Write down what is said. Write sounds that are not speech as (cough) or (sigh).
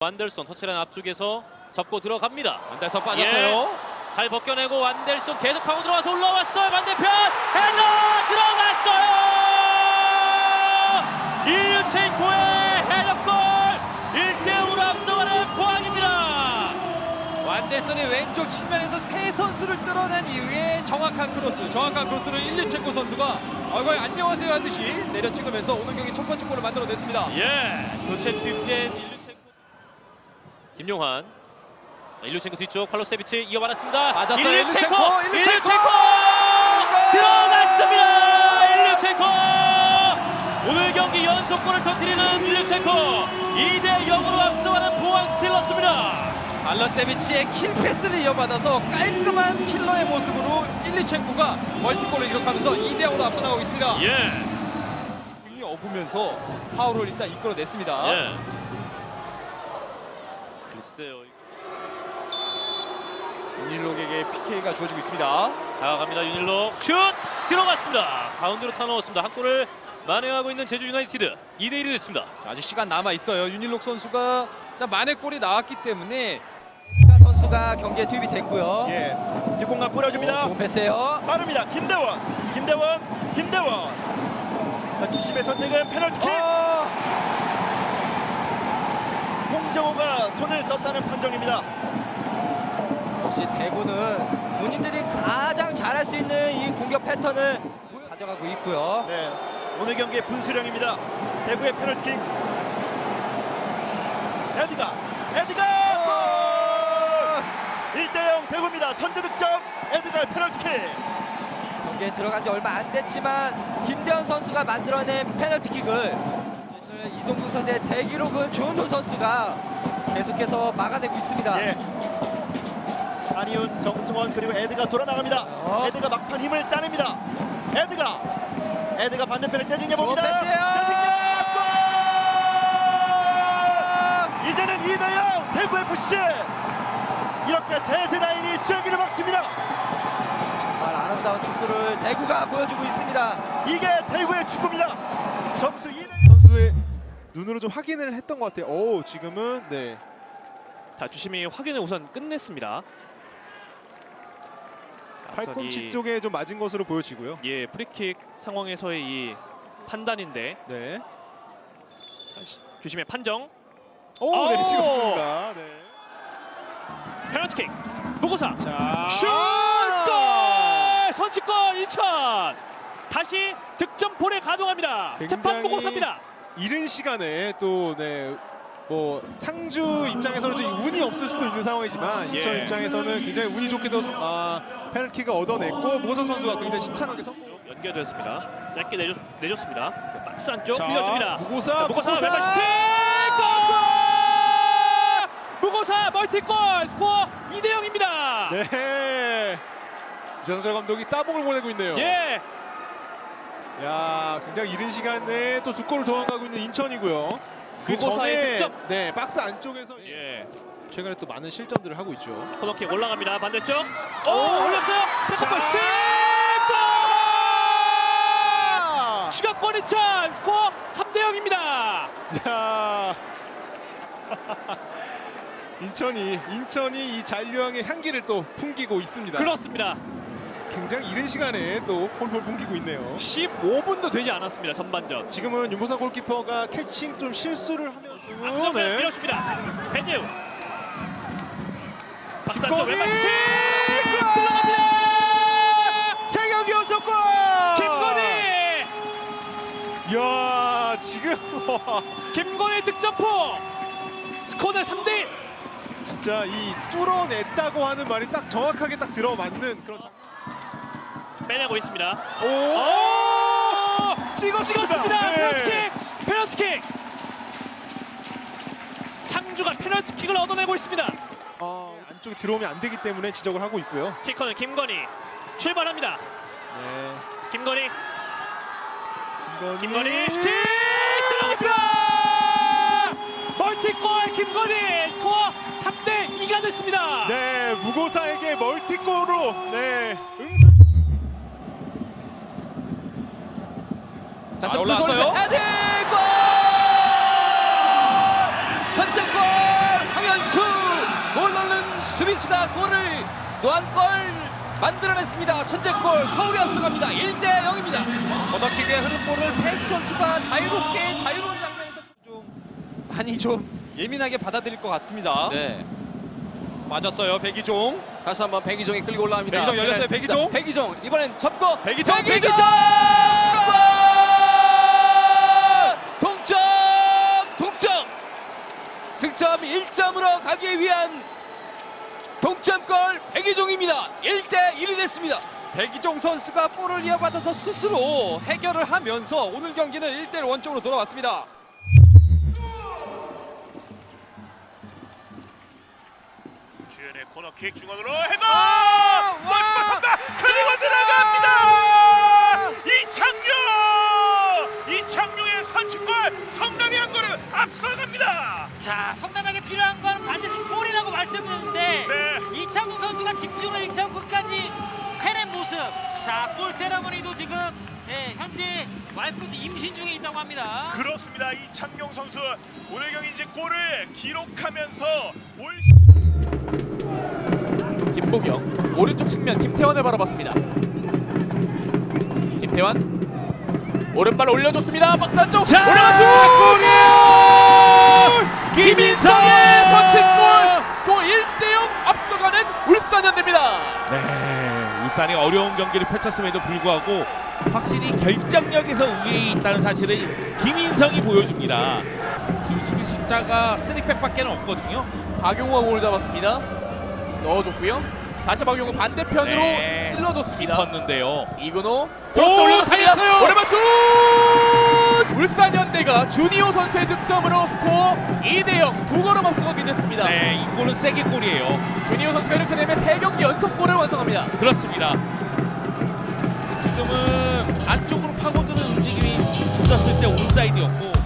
완델손 터치라인 앞쪽에서 접고 들어갑니다. 안달서 빠졌어요. 잘 벗겨내고 완델손 계속 파고 들어와서 올라왔어요. 반대편 헤더 들어갔어요. 일류첸코의 헤더골 1대0으로 앞서가는 포항입니다. 완델선이 왼쪽 측면에서 세 선수를 뚫어낸 이후에 정확한 크로스, 정확한 크로스를 일류첸코 선수가 아, 거의 안녕하세요 하듯이 내려찍으면서 오늘 경기 첫 번째 골을 만들어냈습니다. 예, 교체 투입된. 김용환. 일류첸코 뒤쪽 팔로세비치 이어받았습니다. 맞았어요. 일류첸코, 일류첸코! 들어갔습니다. 일류첸코. 오늘 경기 연속골을 터뜨리는 일류첸코 2대 0으로 앞서가는 포항 스틸러스입니다. 알라세비치의 킬 패스를 이어받아서 깔끔한 킬러의 모습으로 일리첸코가 멀티골을 기록하면서 2대 0으로 앞서 나가고 있습니다. 예, 등이 업으면서 파울을 일단 이끌어냈습니다. 예. 글쎄요. 윤일록에게 PK가 주어지고 있습니다. 다가갑니다. 윤일로 슛 들어갔습니다. 가운데로 타넣었습니다. 한 골을 만회하고 있는 제주 유나이티드 2대 1이 됐습니다. 자, 아직 시간 남아 있어요. 윤일록 선수가 일단 만회 골이 나왔기 때문에 선수가 경기에 투입이 됐고요. 예, 뒷공간 어, 뿌려줍니다. 좋은 패스예요. 빠릅니다. 김대원, 김대원, 김대원. 자, 주심의 선택은 페널티킥. 어, 홍정호가 손을 썼다는 판정입니다. 역시 대구는 본인들이 가장 잘할 수 있는 이 공격 패턴을 가져가고 있고요. 네, 오늘 경기의 분수령입니다. 대구의 페널티킥. 에디가, 에디가 골! 1대0 대구입니다. 선제 득점. 에디가의 페널티킥. 경기에 들어간 지 얼마 안 됐지만 김대현 선수가 만들어낸 페널티킥을 이동국 선수의 대기록은 조은호 선수가 계속해서 막아내고 있습니다. 예. 한이훈, 정승원 그리고 에드가 돌아 나갑니다. 어. 에드가 막판 힘을 짜냅니다. 에드가 에드가 반대편에 세징야 좋은 봅니다. 패스예요. 세징야 골! 이제는 2대0 대구 FC 이렇게 대세 라인이 수영기를 막습니다. 정말 아름다운 축구를 대구가 보여주고 있습니다. 이게 대구의 축구입니다. 점수 2대0 선수의 눈으로 좀 확인을 했던 것 같아요. 오 지금은 네 자, 주심이 확인을 우선 끝냈습니다. 팔꿈치 쪽에 좀 맞은 것으로 보여지고요. 예, 프리킥 상황에서의 이 판단인데 네. 자, 시- 주심의 판정 오, 오! 네, 시그습니다 네. 페널티킥 무고사 자, 슛! 아! 골! 선취골 인천 다시 득점폴에 가동합니다. 스테판 굉장히 무고사입니다. 이른 시간에 또 네. 뭐 상주 입장에서는 좀 운이 없을 수도 있는 상황이지만 인천 예. 입장에서는 굉장히 운이 좋게도 아, 페널티가 얻어냈고 모서 선수가 굉장히 심창하게 성공. 연결되었습니다. 짧게 내줬, 내줬습니다. 박스 안쪽 자, 빌려줍니다. 무고사, 무고사 무고사! 왼발 슈팅! 골! 무고사 멀티골 스코어 2대 0입니다. 네. 전설 감독이 따봉을 보내고 있네요. 예. 야, 굉장히 이른 시간에 또 두 골을 도망가고 있는 인천이고요. 그 전에 득점. 네 박스 안쪽에서 예. 최근에 또 많은 실점들을 하고 있죠. 코너킥 올라갑니다. 반대쪽. 오, 올렸어요. 태클볼 자. 슈팅! 골! 추가골 인천 스코어 3대 0입니다. 야, (laughs) 인천이 인천이 이 잔류왕의 향기를 또 풍기고 있습니다. 그렇습니다. 굉장히 이른 시간에 또 폴폴 풍기고 있네요. 15분도 되지 않았습니다. 전반전. 지금은 윤보사 골키퍼가 캐칭 좀 실수를 하면서 앞선을 네. 밀어줍니다. 배재우. 안쪽 김건희! 왼발 슈팅! 들어갑니다. 세 경기 연속 골! 김건희! 야, 지금 (laughs) 와, 김건희 득점포! 스코어는 3대 1. 진짜 이 뚫어냈다고 하는 말이 딱 정확하게 딱 들어맞는 그런 장... 빼내고 있습니다. 오! 오! 찍었습니다. 찍었습니다. 네. 페널티킥! 페널티킥! 상주가 페널티킥을 얻어내고 있습니다. 어, 안쪽에 들어오면 안 되기 때문에 지적을 하고 있고요. 키커는 김건희. 출발합니다. 네. 김건희. 김건희, 김건희 슈팅! 들어갑니다! 멀티골 김건희! 스코어 3대 2가 됐습니다. 네, 무고사에게 멀티골로 네. 응... 자, 올라왔어요. 헤딩 골! 선제골 선수가 골을 또한 골 만들어냈습니다. 선제골 서울이 앞서갑니다. 1대 0입니다. 코너킥의 흐름볼을 패스 선수가 자유롭게 자유로운 장면에서 좀 많이 좀 예민하게 받아들일 것 같습니다. 네. 맞았어요 백이종. 다시 한번 백이종이 끌고 올라옵니다. 백이종 열렸어요, 네. 백이종. 자, 백이종 이번엔 접고 백이종, 백이종! 백이종! 이종입니다. 1대 1이 됐습니다. 백이종 선수가 볼을 이어받아서 스스로 해결을 하면서 오늘 경기는 1대1 원점으로 돌아왔습니다. 주연의 코너킥 중원으로 헤더! 그리고 들어갑니다! 자, 골 세라머니도 지금 예, 현재 와이프도 임신 중에 있다고 합니다. 그렇습니다. 이창용 선수 오늘 경기 이제 골을 기록하면서 올 김보경 오른쪽 측면 김태환을 바라봤습니다. 김태환 오른발 올려줬습니다. 박스 안쪽 올려맞춤 김인성의 선취골 스코어 1대0 앞서가는 울 산 현대입니다. 네, 울산이 어려운 경기를 펼쳤음에도 불구하고 확실히 결정력에서 우위에 있다는 사실을 김인성이 보여줍니다. 지금 수비 숫자가 3백밖에 없거든요. 박용호가 공을 잡았습니다. 넣어줬고요. 다시 박용호 반대편으로 네. 찔러줬습니다. 깊었는데요. 이근호 크로스 오, 올려줬습니다. 살렸어요! 오른발 슛! 울산 현대가 주니오 선수의 득점으로 스코어 2대0 두 걸음 앞서가게 됐습니다. 네, 이 골은 세게 골이에요. 주니오 선수가 이렇게 되면 세 경기 연속골을 완성합니다. 그렇습니다. 지금은 안쪽으로 파고드는 움직임이 있었을 때 온사이드였고